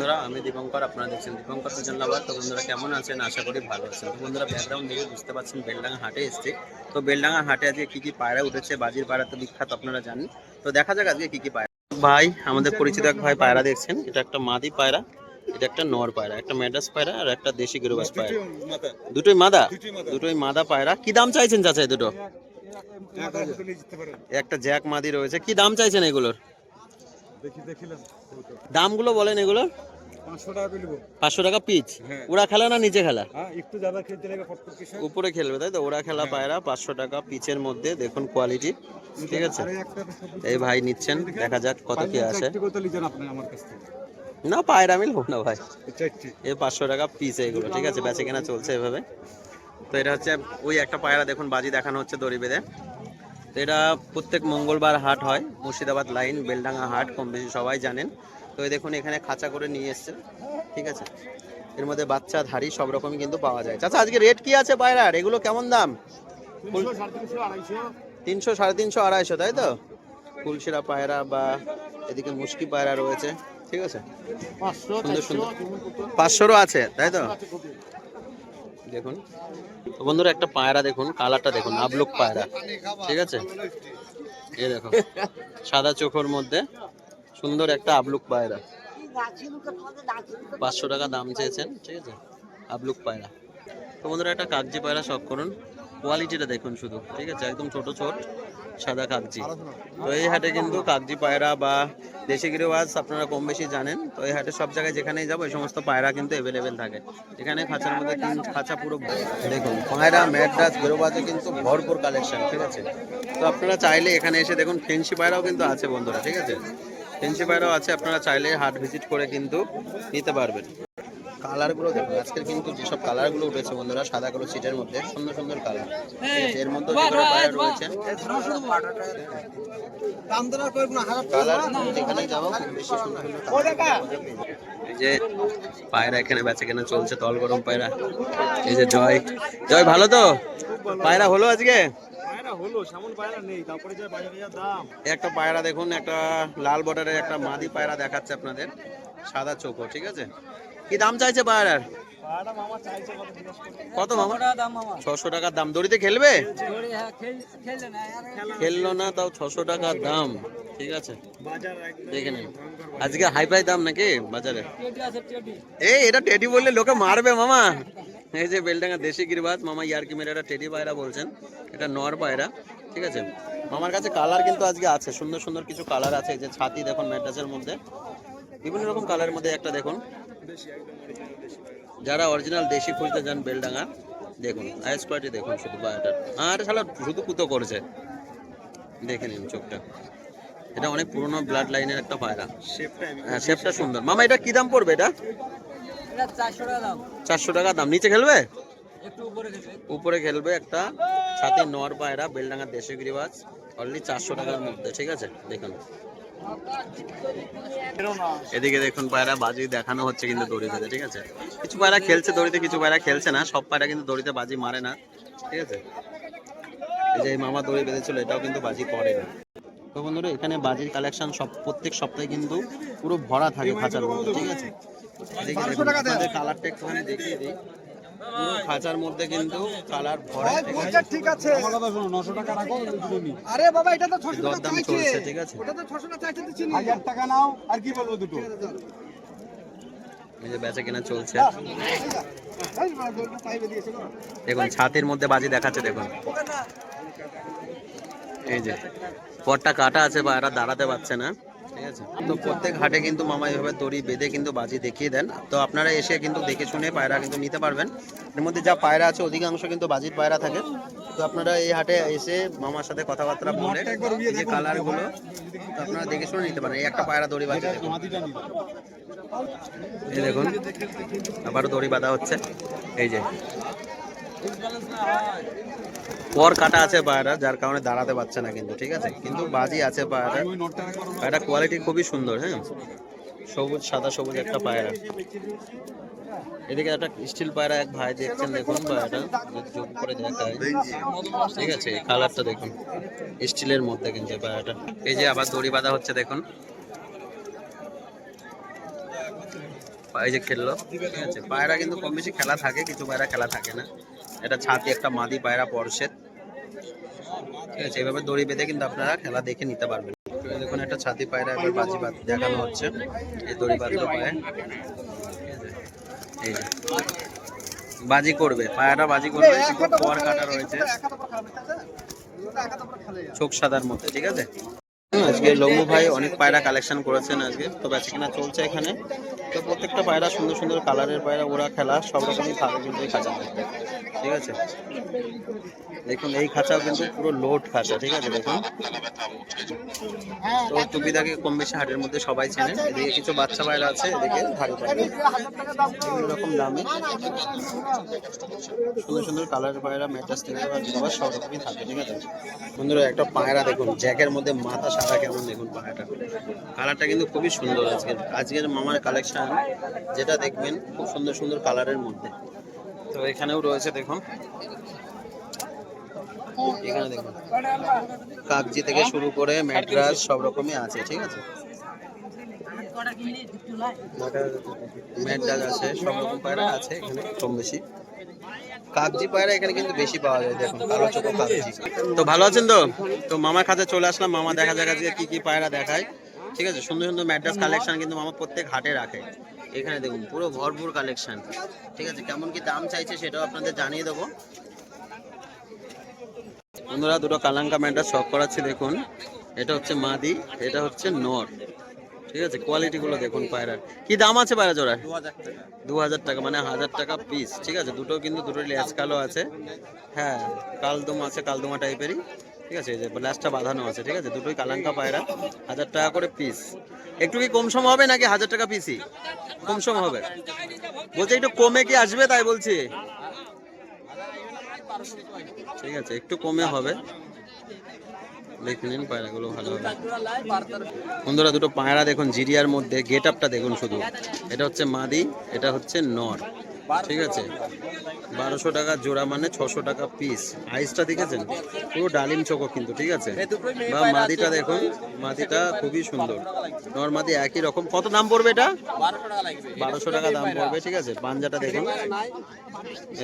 বন্ধুরা আমি দীপঙ্কর আপনারা দেখছেন দীপঙ্কর সুজন লাভার। তো বন্ধুরা কেমন আছেন? আশা করি ভালো আছেন। তো বন্ধুরা ব্যাকগ্রাউন্ড দেখে বুঝতে পারছেন বেলডাঙ্গা হাটে এসছে। তো বেলডাঙ্গা হাটে আজকে কি কি পায়রা উঠেছে? বাজির পায়রা তো বিখ্যাত আপনারা জানেন। তো দেখা যাক আজকে কি কি পায়রা। ভাই আমাদের পরিচিত এক ভাই পায়রা দেখছেন। এটা একটা মাদি পায়রা এটা একটা নর পায়রা একটা ম্যাডাস পায়রা আর একটা দেশি গিরোবাস পায়রা। দুটোই মাদা? দুটোই মাদা পায়রা। কি দাম চাইছেন চাচা এই দুটো একটা জ্যাক মাদি রয়েছে। কি দাম চাইছেন এগুলোর? দামগুলো বলেন এগুলোর পাঁচশো টাকা পিচ? হ্যাঁ। ওরা খেলা না নিচে খেলা? হ্যাঁ উপরে খেলবে তাই তো? ওরা খেলা পায়রা পাঁচশো টাকা পিচের মধ্যে দেখুন কোয়ালিটি ঠিক আছে? এই ভাই নিচ্ছেন দেখা যাক কত কি থেকে। না পায়রা আমি না ভাই। এই পাঁচশো টাকা পিস এগুলো ঠিক আছে? বেচে কেনা চলছে এভাবে। তো এটা হচ্ছে ওই একটা পায়রা দেখুন বাজি দেখানো হচ্ছে দড়ি বেঁধে। এটা প্রত্যেক মঙ্গলবার হাট হয় মুর্শিদাবাদ লাইন বেলডাঙ্গা হাট কম বেশি সবাই জানেন। তো এই দেখুন এখানে খাঁচা করে নিয়ে এসছে ঠিক আছে? এর মধ্যে বাচ্চা ধারি সব রকমই কিন্তু পাওয়া যায়। চাচা আজকে রেট কি আছে পায়রার এগুলো কেমন দাম? তিনশো সাড়ে তিনশো আড়াইশো। তাই তো? ফুলশিরা পায়রা বা এদিকে মুশকি পায়রা রয়েছে ঠিক আছে? পাঁচশো সুন্দর সুন্দর। পাঁচশোরও আছে তাই তো? দেখুন। তো বন্ধুরা, একটা পায়রা দেখুন, কালারটা দেখুন, আবলুক পায়রা। ঠিক আছে? এ দেখো, সাদা চোখের মধ্যে সুন্দর একটা আবলুক পায়রা। পাঁচশো টাকা দাম চেয়েছেন, ঠিক আছে? আবলুক পায়রা। তো বন্ধুরা, একটা কাগজি পায়রা শখ করুন। কোয়ালিটিটা দেখুন শুধু, ঠিক আছে? একদম ছোট ছোট সাদা কাগজি। তো এই হাটে কিন্তু কাগজি পায়রা বা দেশি গিরিবাজ আপনারা কম বেশি জানেন। তো এই হাটে সব জায়গায় যেখানেই যাব এই সমস্ত পায়রা কিন্তু অ্যাভেলেবেল থাকে। এখানে খাঁচার মধ্যে তিন খাঁচা পুরো দেখুন পায়রা ম্যাড্রাস গিরোবাজে কিন্তু ভরপুর কালেকশন ঠিক আছে? তো আপনারা চাইলে এখানে এসে দেখুন ফেন্সি পায়রাও কিন্তু আছে বন্ধুরা ঠিক আছে? ফেন্সি পায়রাও আছে আপনারা চাইলে হাট ভিজিট করে কিন্তু নিতে পারবেন। কালারগুলো দেখুন আজকের কিন্তু যেসব কালারগুলো উঠেছে বন্ধুরা সাদা কালো সিটের মধ্যে সুন্দর সুন্দর কালার। এর মধ্যে যে পায়রা রয়েছে কালার যেখানে যাব খুব বেশি সুন্দর সুন্দর colour এই যে পায়রা এখানে বেচে কেনা চলছে তল গরম পায়রা। এই যে জয় জয় ভালো তো? পায়রা হলো আজকে? পায়রা হলো সেমন পায়রা নেই তারপরে যে বাজারে যা দাম। একটা পায়রা দেখুন একটা লাল বর্ডারের একটা মাদি পায়রা দেখাচ্ছে আপনাদের সাদা চোখো ঠিক আছে? কি দাম চাইছে পায়রার কত? মামা? ছশো টাকার দাম দড়িতে খেলবে? খেললো না তাও ছশো টাকার দাম। ঠিক আছে। দেখে নিন। আজকে হাই ফাই দাম নাকি বাজারে? এই এটা টেডি বললে লোকে মারবে মামা। এই যে বেলডাঙ্গা দেশি গিরবাজ মামা ইয়ারকি মেরে এটা টেডি পায়রা বলছেন। এটা নর পায়রা ঠিক আছে? মামার কাছে কালার কিন্তু আজকে আছে সুন্দর সুন্দর কিছু কালার আছে। যে ছাতি দেখুন ম্যাড্রাসের মধ্যে। বিভিন্ন রকম কালারের মধ্যে একটা দেখুন। যারা অরিজিনাল দেশি খুঁজতে যান বেলডাঙ্গা দেখুন আইস কোয়ালিটি দেখুন শুধু পায়রাটার। আর শালা শুধু কুতো করছে। দেখে নিন চোখটা। এটা অনেক পুরনো ব্লাড লাইনের একটা পায়রা। হ্যাঁ শেপটা সুন্দর। মামা এটা কি দাম পড়বে এটা? চারশো টাকা দাম। নিচে খেলবে? উপরে খেলবে। একটা সাথে নর পায়রা বেলডাঙ্গার দেশি গিরিবাজ। অনলি চারশো টাকার মধ্যে ঠিক আছে? দেখুন। এদিকে দেখুন পায়রা বাজি দেখানো হচ্ছে কিন্তু দড়ি বেঁধে ঠিক আছে? কিছু পায়রা খেলছে দড়িতে, কিছু পায়রা খেলছে না, সব পায়রা কিন্তু দড়িতে বাজি মারে না, ঠিক আছে? এই যে মামা দড়ি বেঁধেছিল, এটাও কিন্তু বাজি করে না। তো বন্ধুরা, এখানে বাজির কালেকশন সব, প্রত্যেক সপ্তাহে কিন্তু পুরো ভরা থাকে খাঁচার মধ্যে, ঠিক আছে? কালারটা একটুখানি দেখিয়ে দিই। খাঁচার মধ্যে কিন্তু কালার ভরা ঠিক আছে। আমার কথা শোনো 900 টাকা রাখো আরে বাবা এটা তো ছশো টাকা চলছে ঠিক আছে। ওটা তো ছশো টাকা চাইছে তো চিনি। 1000 টাকা নাও আর কি বলব দুটো? এই যে বেচা কেনা চলছে। দেখুন ছাতির মধ্যে বাজি দেখাচ্ছে দেখুন। এই যে পটটা কাটা আছে বা এরা দাঁড়াতে পারছে না। তো প্রত্যেক হাটে কিন্তু মামা এইভাবে দড়ি বেঁধে কিন্তু বাজি দেখিয়ে দেন। তো আপনারা এসে কিন্তু দেখে শুনে পায়রা কিন্তু নিতে পারবেন। এর মধ্যে যা পায়রা আছে, অধিকাংশ কিন্তু বাজির পায়রা থাকে। তো আপনারা এই হাটে এসে মামার সাথে কথাবার্তা বলে যে কালারগুলো, তো আপনারা দেখে শুনে নিতে পারেন। এই একটা পায়রা দড়ি বাজি এই দেখুন, আবারও দড়ি বাঁধা হচ্ছে। এই যে পর কাটা আছে পায়রা, যার কারণে দাঁড়াতে পারছে না কিন্তু, ঠিক আছে? কিন্তু বাজি আছে পায়রা পায়রা কোয়ালিটি খুবই সুন্দর হ্যাঁ? সবুজ, সাদা, সবুজ একটা পায়রা। এদিকে একটা স্টিল পায়রা এক ভাই দেখছেন, দেখুন পায়রাটা। জুম করে দেখায় ঠিক আছে কালারটা দেখুন। স্টিলের মধ্যে কিন্তু পায়রাটা। এই যে আবার দড়ি বাঁধা হচ্ছে, দেখুন। এই যে খেললো, ঠিক আছে? পায়রা কিন্তু কম বেশি খেলা থাকে, কিছু পায়রা খেলা থাকে না। এটা ছাতি একটা মাদি পায়রা পরশের ঠিক আছে এভাবে দড়ি বেঁধে কিন্তু আপনারা খেলা দেখে নিতে পারবেন। দেখুন একটা ছাতি পায়রা এবার বাজি বাদ দেখানো হচ্ছে এই দড়ি বাঁধলো পায়ে? এই যে বাজি করবে পায়রা বাজি করবে পর কাটা রয়েছে। চোখ সাদার মধ্যে ঠিক আছে? আজকে লম্বু ভাই অনেক পায়রা কালেকশন করেছেন আজকে তো বেচা কিনা চলছে এখানে। তো প্রত্যেকটা পায়রা সুন্দর সুন্দর কালারের পায়রা ওরা খেলা সব রকমই থাকে কিন্তু এই ঠিক আছে? দেখুন, এই খাঁচাও কিন্তু পুরো লোড খাঁচা, ঠিক আছে? দেখুন। তো টুপিদাকে কম বেশি হাটের মধ্যে সবাই চেনে। এদিকে কিছু বাচ্চা পায়রা আছে, এদিকে ধারি পায়রা বিভিন্ন রকম দামে। সুন্দর সুন্দর কালার পায়রা মেটাস থেকে আবার সব রকমই থাকে, ঠিক আছে? বন্ধুরা, একটা পায়রা দেখুন, জ্যাকের মধ্যে মাথা সাদা কেমন দেখুন পায়রাটা। কালারটা কিন্তু খুবই সুন্দর আজকের আজকের মামার কালেকশন যেটা দেখবেন খুব সুন্দর সুন্দর কালারের মধ্যে। তো এখানেও রয়েছে, দেখুন। এখানে দেখুন। কাগজি থেকে শুরু করে ম্যাড্রাস সব রকমই আছে, ঠিক আছে? ম্যাড্রাস আছে, সব রকম পায়রা আছে এখানে, কম বেশি। কাগজি পায়রা এখানে কিন্তু বেশি পাওয়া যায়, দেখুন, কালো চোখো কাগজি তো ভালো আছেন তো? তো মামার কাছে চলে আসলাম, মামা দেখা যাক আজকে কি কি পায়রা দেখায়। ঠিক আছে, সুন্দর সুন্দর ম্যাড্রাস কালেকশন কিন্তু মামা প্রত্যেক হাটে রাখে। এখানে দেখুন, পুরো ভরপুর কালেকশন ঠিক আছে, কেমন কি দাম চাইছে সেটাও আপনাদের জানিয়ে দেবো। বন্ধুরা, দুটো কালাঙ্কা ম্যাড্রাস শখ করাচ্ছি, দেখুন। এটা হচ্ছে মাদি, এটা হচ্ছে নর। ঠিক আছে কোয়ালিটি গুলো দেখুন পায়রার। কি দাম আছে পায়রা জোড়ার? দু হাজার টাকা মানে হাজার টাকা পিস ঠিক আছে? দুটো কিন্তু দুটো লেজ কালো আছে। হ্যাঁ কালদম আছে, কালদমা টাইপেরই ঠিক আছে? এই যে ল্যাসটা বাঁধানো আছে, ঠিক আছে? দুটোই কালাঙ্কা পায়রা, হাজার টাকা করে পিস একটু কি কম সম হবে নাকি হাজার টাকা পিসই কম সম হবে। বলছি একটু কমে কি আসবে তাই বলছি? ঠিক আছে, একটু কমে হবে। দেখে নিন, পায়রাগুলো ভালো হবে। বন্ধুরা, দুটো পায়রা দেখুন, জিরিয়ার মধ্যে, গেট আপটা দেখুন শুধু। এটা হচ্ছে মাদি, এটা হচ্ছে নর। ঠিক আছে। বারোশো টাকা জোড়া মানে ছশো টাকা পিস আইসটা দেখেছেন? পুরো ডালিম চোখো কিন্তু ঠিক আছে? বা মাদিটা দেখুন মাদিটা খুবই সুন্দর। নর মাদি একই রকম। কত দাম পড়বে এটা? বারোশো টাকা দাম পড়বে ঠিক আছে? পাঞ্জাটা দেখুন।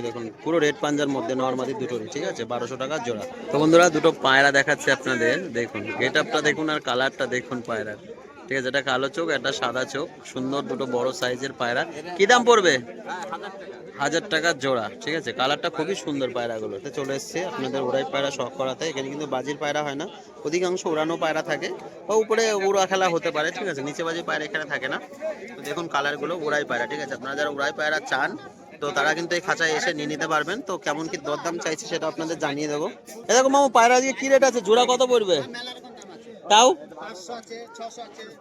দেখুন পুরো রেড পাঞ্জার মধ্যে নর্মালি দুটোরই ঠিক আছে? বারোশো টাকা জোড়া। তো বন্ধুরা দুটো পায়রা দেখাচ্ছে আপনাদের। দেখুন গেট আপটা দেখুন আর কালারটা দেখুন পায়রার। ঠিক আছে, এটা কালো চোখ একটা সাদা চোখ, সুন্দর দুটো বড় সাইজের পায়রা। কি দাম পড়বে? হাজার টাকা জোড়া, ঠিক আছে, কালারটা খুবই সুন্দর পায়রাগুলো। চলে এসছে আপনাদের ওড়াই পায়রা শখ করাতে, এখানে কিন্তু বাজির পায়রা হয় না, অধিকাংশ উড়ানো পায়রা থাকে, বা উপরে উড়া খেলা হতে পারে, ঠিক আছে, নিচে বাজি পায়রা এখানে থাকে না। তো দেখুন কালারগুলো ওড়াই পায়রা, ঠিক আছে, আপনারা যারা উড়াই পায়রা চান, তো তারা কিন্তু এই খাঁচায় এসে নিয়ে নিতে পারবেন। তো কেমন কি দরদাম চাইছে সেটা আপনাদের জানিয়ে দেবো। এরকম মামু, পায়রা আজকে কি রেট আছে? জোড়া কত পড়বে? তাও?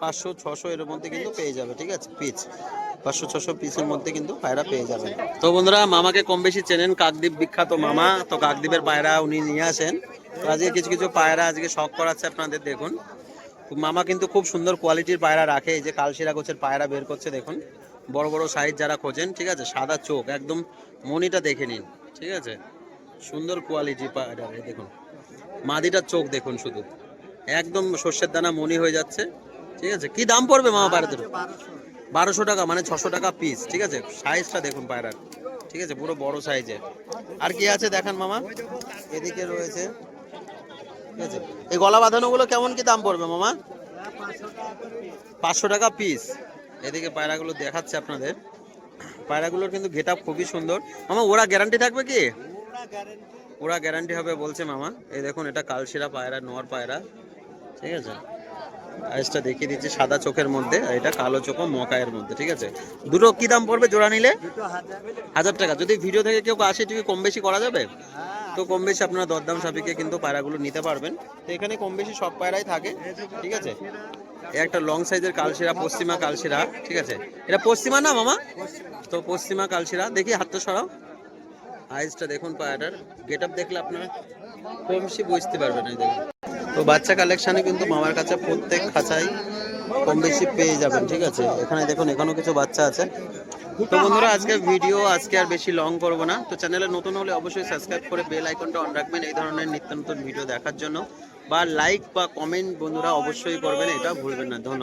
পাঁচশো ছশো এর মধ্যে কিন্তু পেয়ে যাবে, ঠিক আছে? পিচ পাঁচশো, ছশো পিসের মধ্যে কিন্তু পায়রা পেয়ে যাবেন তো বন্ধুরা, মামাকে কম বেশি চেনেন কাকদ্বীপ বিখ্যাত মামা। তো কাকদ্বীপের পায়রা উনি নিয়ে আসেন। তো আজকে কিছু কিছু পায়রা আজকে শখ করাচ্ছে আপনাদের, দেখুন। মামা কিন্তু খুব সুন্দর কোয়ালিটির পায়রা রাখে। এই যে কালশিরা গোছের পায়রা বের করছে, দেখুন। বড় বড় সাইজ যারা খোঁজেন, ঠিক আছে? সাদা চোখ, একদম মনিটা দেখে নিন, ঠিক আছে? সুন্দর কোয়ালিটি পায়রা দেখুন। মাদিটার চোখ দেখুন শুধু। একদম সর্ষের দানা মনি হয়ে যাচ্ছে ঠিক আছে? কি দাম পড়বে মামা পায়রা দুটো বারোশো টাকা মানে ছশো টাকা পিস ঠিক আছে? সাইজটা দেখুন পায়রার ঠিক আছে? পুরো বড় সাইজের আর কি আছে দেখান মামা? এদিকে রয়েছে ঠিক আছে? এই গলা বাঁধানোগুলো কেমন কি দাম পড়বে মামা? পাঁচশো টাকা পিস এদিকে পায়রাগুলো দেখাচ্ছে আপনাদের। পায়রাগুলোর কিন্তু গেট খুবই সুন্দর। মামা ওরা গ্যারান্টি থাকবে কি? ওরা গ্যারান্টি হবে বলছে মামা। এই দেখুন এটা কালশিরা পায়রা নোয়ার পায়রা। ঠিক আছে? আইসটা দেখিয়ে দিচ্ছি সাদা চোখের মধ্যে আর এটা কালো চোখ মকায়ের মধ্যে, ঠিক আছে? দুটো কি দাম পড়বে জোড়া নিলে? হাজার টাকা। যদি ভিডিও থেকে কেউ আসে একটু কম বেশি করা যাবে? তো কম বেশি আপনারা দরদাম সাপেক্ষে কিন্তু পায়রাগুলো নিতে পারবেন। তো এখানে কম বেশি সব পায়রাই থাকে, ঠিক আছে? একটা লং সাইজের কালশিরা, পশ্চিমা কালশিরা, ঠিক আছে? এটা পশ্চিমা না, মামা? তো পশ্চিমা কালশিরা। দেখি হাতটা সরাও। আইসটা দেখুন পায়রাটার। গেট আপ দেখলে আপনারা কম বেশি বুঝতে পারবেন, এই দেখুন। তো বাচ্চা কালেকশানে কিন্তু মামার কাছে প্রত্যেক খাঁচাই কম বেশি পেয়ে যাবেন, ঠিক আছে? এখানে দেখুন, এখানেও কিছু বাচ্চা আছে। তো বন্ধুরা আজকে ভিডিও আজকে আর বেশি লং করব না। তো চ্যানেলে নতুন হলে অবশ্যই সাবস্ক্রাইব করে বেল আইকনটা অন রাখবেন এই ধরনের নিত্য নতুন ভিডিও দেখার জন্য। বা লাইক বা কমেন্ট বন্ধুরা অবশ্যই করবেন এটা ভুলবেন না। ধন্যবাদ।